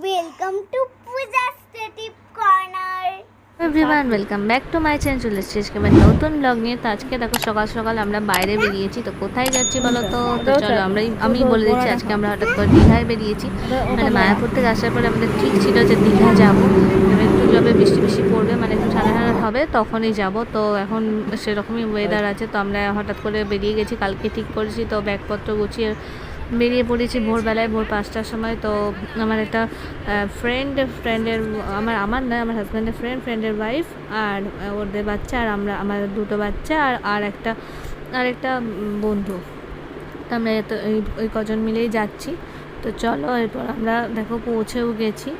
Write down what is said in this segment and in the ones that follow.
Welcome to Puja stative corner everyone welcome back to my channel চলে এসেছি আজকে আমার নতুন ব্লগ নিয়ে। তো আজকে দেখো সকাল সকাল আমরা বাইরে বেরিয়েছি। তো কোথায় যাচ্ছি বলো তো? তো চলো আমরাই আমি বলে দিচ্ছি, আজকে আমরা হঠাৎ করে দীঘায় বেরিয়েছি। মানে মায়াপুর থেকে আসার পরে আমাদের ঠিক ছিল যে দীঘা যাব। একটু যবে বৃষ্টি বৃষ্টি পড়বে মানে একটু ঠান্ডা ঠান্ডা হবে, তখনই যাব। তো এখন সেরকমই ওয়েদার আছে, তো আমরা হঠাৎ করে বেরিয়ে গেছি। কালকে ঠিক করেছি, তো ব্যাগপত্র গুছিয়ে বেরিয়ে পড়েছি ভোরবেলায় ভোর পাঁচটার সময়। তো আমার একটা ফ্রেন্ড ফ্রেন্ডের আমার আমার নয় আমার হাজব্যান্ডের ফ্রেন্ড ফ্রেন্ডের ওয়াইফ আর ওদের বাচ্চা আর আমরা, আমার দুটো বাচ্চা আর আর একটা আর একটা বন্ধু। তো আমরা এত ওই কজন মিলেই যাচ্ছি। তো চলো, এরপর আমরা দেখো পৌঁছেও গেছি।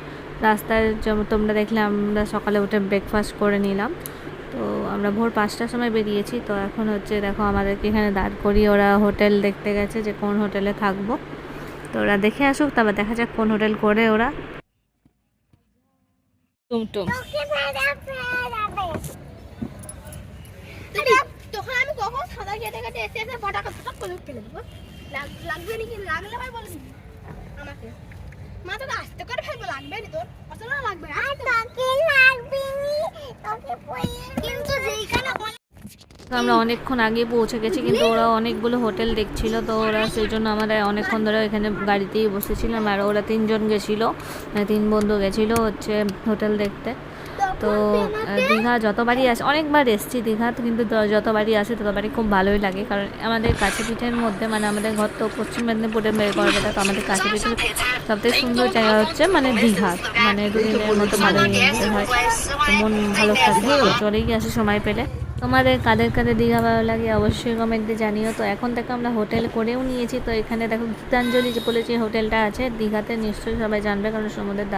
রাস্তায় যেমন তোমরা দেখলে, আমরা সকালে উঠে ব্রেকফাস্ট করে নিলাম। তো আমরা ভোর পাঁচটার সময় বেরিয়েছি। তো এখন হচ্ছে দেখো আমাদেরকে এখানে দাঁড় করিয়ে ওরা হোটেল দেখতে গেছে যে কোন হোটেলে থাকব। তো ওরা দেখে আসুক, তারপর দেখা যাক কোন হোটেল করে ওরা। লাগবে নাকি? লাগলে ভাই আমাকে। মা তোকে আস্তে করে ফেলব লাগবে নি তোর? অতটা লাগবে না। তোকে লাগবে তোকে কিন্তু যেখানে তো আমরা অনেকক্ষণ আগে পৌঁছে গেছি কিন্তু ওরা অনেকগুলো হোটেল দেখছিল তো ওরা সেই জন্য আমরা অনেকক্ষণ ধরে এখানে গাড়িতেই বসেছিলাম আর ওরা তিনজন গেছিল মানে তিন বন্ধু গেছিল হচ্ছে হোটেল দেখতে। তো দীঘা যতবারই আসে অনেকবার এসেছি দীঘা তো কিন্তু যতবারই আসে ততবারই খুব ভালোই লাগে। কারণ আমাদের কাছে পিঠের মধ্যে মানে আমাদের ঘর তো পশ্চিম মেদিনীপুরে মেয়ে গড়বেটা তো আমাদের কাছে পিঠের সবথেকে সুন্দর জায়গা হচ্ছে মানে দীঘা। মানে দুদিনের মতো ভালোই হয়। মন ভালো থাকে চলেই আসে সময় পেলে। তোমাদের কাদের কাদের দীঘা ভালো লাগে অবশ্যই কমেন্টে জানিও। তো এখন থেকে আমরা হোটেল করেও নিয়েছি। তো এখানে দেখো গীতাঞ্জলি যে বলেছি হোটেলটা আছে। দীঘাতে নিশ্চয়ই সবাই জানবে কারণ সমুদ্রের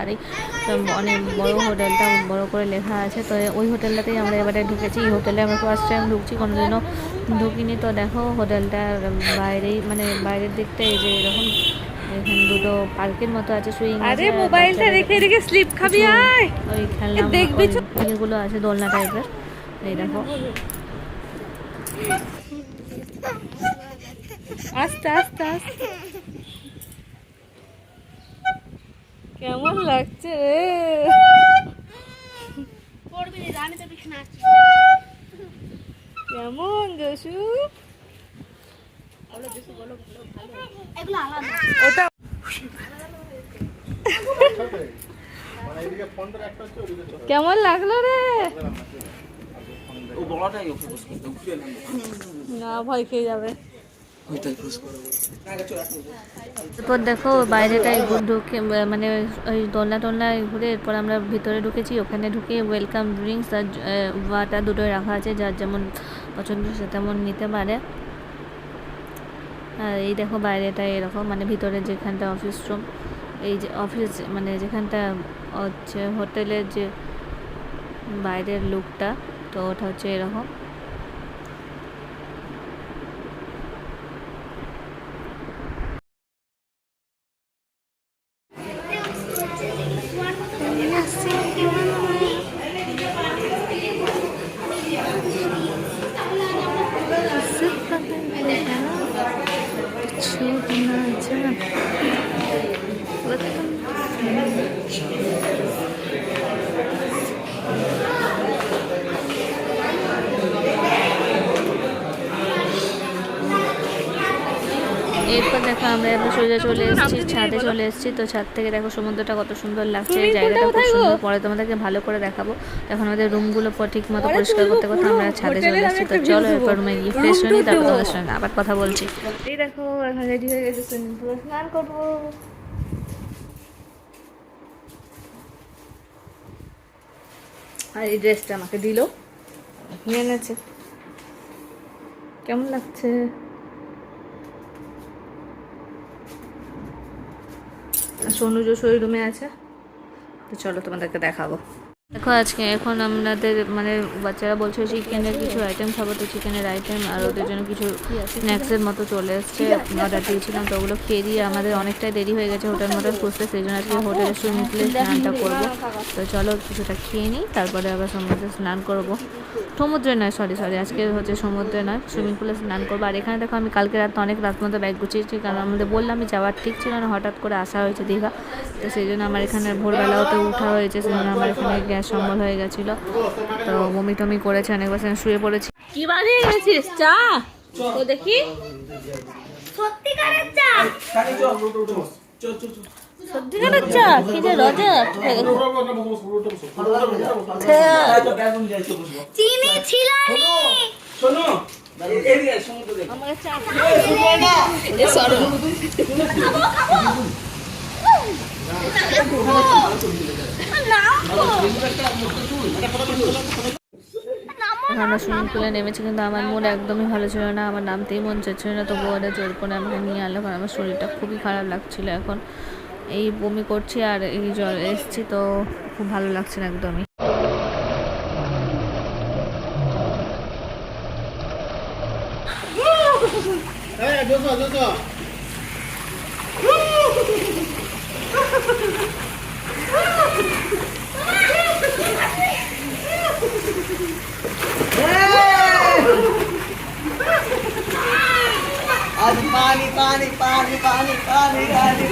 তো অনেক বড় হোটেলটা বড় করে লেখা আছে। তো ওই হোটেলটাতেই আমরা এবারে ঢুকেছি। এই হোটেলে আমরা ফার্স্ট টাইম ঢুকছি কোনোদিনও ঢুকিনি। তো দেখো হোটেলটা বাইরেই মানে বাইরের দিকটা এই যে এরকম এখানে দুটো পার্কের মতো আছে সুইং আরে মোবাইলটা রেখে রেখে স্লিপ খাবি আয়। ওই খেলনা দেখবি আছে দোলনা টাইপের এই দেখো। আস্তে আস্তে আস্তে। কেমন লাগছে রে? পড়বি নি আমি তো পিছনে আছি কেমন জসু এগুলো কেমন লাগল রে না, ভয় খেয়ে যাবে। এরপর দেখো বাইরেটাই ঢুকে মানে ওই দোলনা টোলনা ঘুরে এরপর আমরা ভিতরে ঢুকেছি, ওখানে ঢুকে ওয়েলকাম ড্রিঙ্কস আর ওয়াটার দুটোই রাখা আছে, যার যেমন পছন্দ সে তেমন নিতে পারে। আর এই দেখো বাইরেটা এরকম মানে ভিতরে যেখানটা অফিস রুম এই যে অফিস মানে যেখানটা হচ্ছে হোটেলের যে বাইরের লুকটা তো ওটা হচ্ছে এরকম। এরপর দেখো আমরা এবার সোজা চলে এসেছি ছাদে চলে এসেছি। তো ছাদ থেকে দেখো সমুদ্রটা কত সুন্দর লাগছে এই জায়গাটা খুব সুন্দর। পরে তোমাদেরকে ভালো করে দেখাবো। এখন আমাদের রুমগুলো ঠিক মতো পরিষ্কার করতে করতে আমরা ছাদে চলে এসেছি। তো চলো এরপর রুমে গিয়ে ফ্রেশ হয়ে তারপর তোমাদের সঙ্গে আবার কথা বলছি। এই দেখো এখন রেডি হয়ে গেছে সুইমিং পুলে স্নান করব। আর এই ড্রেসটা আমাকে দিল। নিয়ে এনেছে। কেমন লাগছে? আর সোনু যে শোরুমে আছে। তো চলো তোমাদেরকে দেখাবো। দেখো, আজকে এখন আমাদের মানে বাচ্চারা বলছে চিকেনের কিছু আইটেম খাব, তো চিকেনের আইটেম আর ওদের জন্য কিছু স্ন্যাক্সের মতো চলে এসছে। অর্ডার দিয়েছিলাম, তো ওগুলো খেয়ে দিয়ে আমাদের অনেকটাই দেরি হয়ে গেছে হোটেল মোটেল খুঁজতে, সেই জন্য আজকে হোটেলে সুইমিং পুলে স্নানটা করব। তো চলো কিছুটা খেয়ে নিই, তারপরে আবার সমুদ্রে স্নান করব। সমুদ্রে নয় সরি সরি আজকে হচ্ছে সমুদ্রে নয় সুইমিং পুলে স্নান করব। আর এখানে দেখো আমি কালকে রাত অনেক রাত মতো ব্যাগ গুছিয়েছি কারণ আমাদের বললাম আমি যাওয়ার ঠিক ছিল না হঠাৎ করে আসা হয়েছে দীঘা। তো সেই জন্য আমার এখানে ভোরবেলাওতে উঠা হয়েছে সেই জন্য আমার এখানে গ্যাস সম্বল হয়ে গেছিল। তো বমি টমি করেছে অনেক বছর শুয়ে পড়েছি। কি বানিয়ে গেছিস চা? তো দেখি। সত্যিকারের চা? সত্যিকারের চা কি যে রজা? চিনি ছিল আমাকে চা আমরা সুইমিং পুলে নেমেছি কিন্তু আমার মন একদমই ভালো ছিল না। আমার নামতেই মন চাচ্ছিল না তবু ওরা জোর করে আমাকে নিয়ে আনলো কারণ আমার শরীরটা খুবই খারাপ লাগছিল এখন। এই বমি করছি আর এই জল এসছি, তো খুব ভালো লাগছে না একদমই। পানি পানি পানি পানি পানি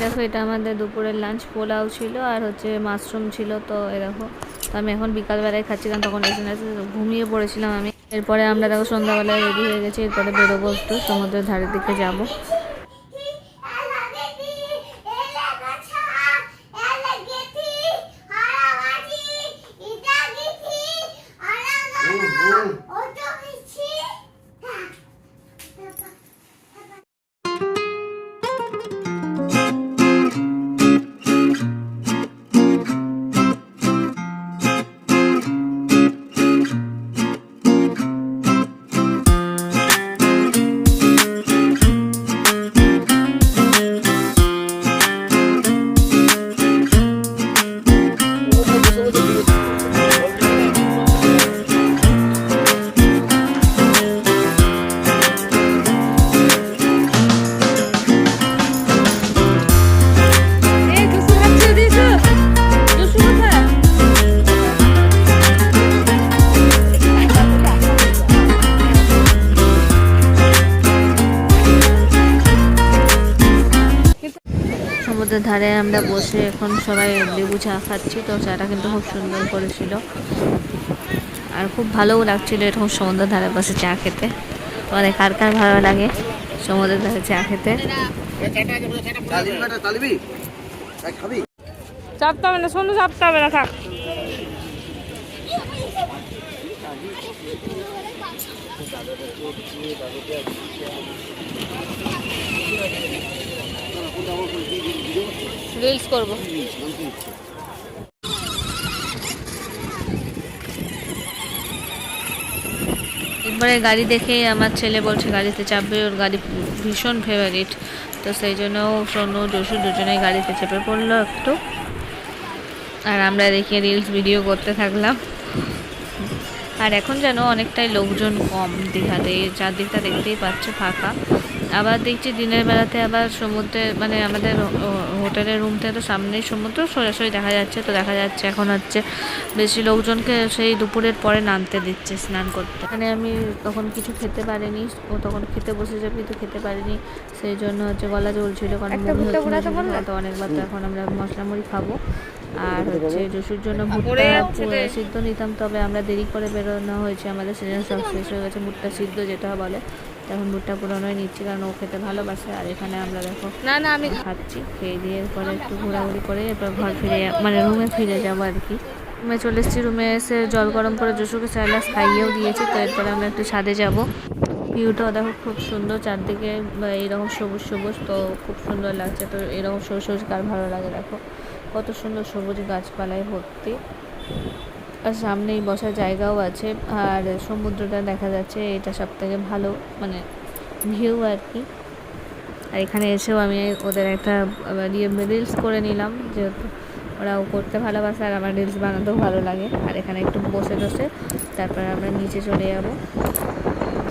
দেখো, এটা আমাদের দুপুরের লাঞ্চ পোলাও ছিল আর হচ্ছে মাশরুম ছিল, তো এ দেখো। তো আমি এখন বিকালবেলায় খাচ্ছিলাম, তখন এসে এসে ঘুমিয়ে পড়েছিলাম আমি। এরপরে আমরা দেখো সন্ধ্যাবেলায় রেডি হয়ে গেছি, এরপরে বেরোবো একটু, সমুদ্রের ধারের দিকে যাব। সমুদ্রের ধারে আমরা বসে এখন সবাই লেবু চা খাচ্ছি। তো চাটা কিন্তু খুব সুন্দর করেছিল। আর খুব ভালোও লাগছিল এরকম সমুদ্রের ধারে বসে চা খেতে। তোমাদের কার কার ভালো লাগে সমুদ্রের ধারে চা খেতে? চাপতে হবে না শোনো চাপতে হবে না থাক। রিলস করব। একবারে গাড়ি দেখে আমার ছেলে বলছে, গাড়িতে চাপবে। ওর গাড়ি ভীষণ ফেভারিট তো সেই জন্য সোনু, জসু দুজনেই গাড়িতে চেপে পড়ল একটু। আর আমরা দেখে রিলস ভিডিও করতে থাকলাম। আর এখন যেন অনেকটাই লোকজন কম দীঘাতে। চারদিকটা দেখতেই পাচ্ছ ফাঁকা। আবার দেখছি দিনের বেলাতে আবার সমুদ্রে মানে আমাদের হোটেলের রুম থেকে তো সামনেই সমুদ্র সরাসরি দেখা যাচ্ছে তো দেখা যাচ্ছে এখন হচ্ছে বেশি লোকজনকে সেই দুপুরের পরে নামতে দিচ্ছে স্নান করতে। মানে আমি তখন কিছু খেতে পারিনি ও তখন খেতে বসে যাবে কিন্তু খেতে পারিনি সেই জন্য হচ্ছে গলা জ্বলছিল কারণ তো অনেকবার তো এখন আমরা মশলা মুড়ি খাব। আর হচ্ছে জসুর জন্য ভুট্টা সিদ্ধ নিতাম তবে আমরা দেরি করে বেরোনো হয়েছে আমাদের সিজন সব শেষ হয়ে গেছে ভুট্টা সিদ্ধ যেটা বলে। তখন ভুট্টা পুরোনোই নিচ্ছি কারণ ও খেতে ভালোবাসে। আর এখানে আমরা দেখো না না আমি খাচ্ছি। খেয়ে দিয়ে এরপরে একটু ঘোরাঘুরি করে এরপর ঘর ফিরে মানে রুমে ফিরে যাব আর কি। রুমে চলে এসেছি। রুমে এসে জল গরম করে জসুকে স্যালাস খাইয়েও দিয়েছি তো এরপরে আমরা একটু ছাদে যাব। ভিউটাও দেখো খুব সুন্দর চারদিকে বা এইরকম সবুজ সবুজ তো খুব সুন্দর লাগছে। তো এরকম সবুজ সবুজ কার ভালো লাগে দেখো। কত সুন্দর সবুজ গাছপালায় ভর্তি। আর সামনেই বসার জায়গাও আছে। আর সমুদ্রটা দেখা যাচ্ছে, এটা সব থেকে ভালো মানে ভিউ আর কি। আর এখানে এসেও আমি ওদের একটা রিলস করে নিলাম, যেহেতু ওরাও করতে ভালোবাসে আর আমার রিলস বানাতেও ভালো লাগে। আর এখানে একটু বসে বসে তারপর আমরা নিচে চলে যাব।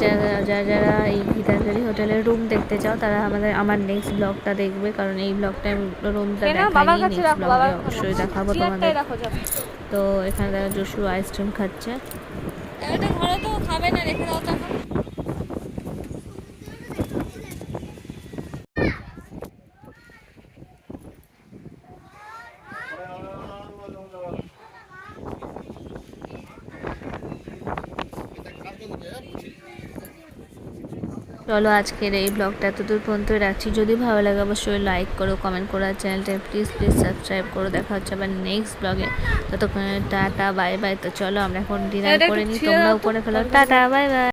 যারা যারা এই গীতাঞ্জলি হোটেলের রুম দেখতে চাও তারা আমাদের আমার নেক্সট ব্লগটা দেখবে কারণ এই ব্লগটা রুমটা নেক্সট ব্লগে অবশ্যই দেখাবো তোমাদের। তো এখানে দেখা জসু আইসক্রিম খাচ্ছে। এটা ঘরে তো খাবে না রেখে দাও তো এখন। চলো আজকের এই ব্লগটা এতদূর পর্যন্ত রাখছি। যদি ভালো লাগে অবশ্যই লাইক করো কমেন্ট করো আর চ্যানেলটা প্লিজ প্লিজ সাবস্ক্রাইব করো। দেখা হচ্ছে আবার নেক্সট ব্লগে ততক্ষণ টাটা বাই বাই তো চলো আমরা এখন ডিনার করে নিই তোমরাও করে ফেলো। Tata bye bye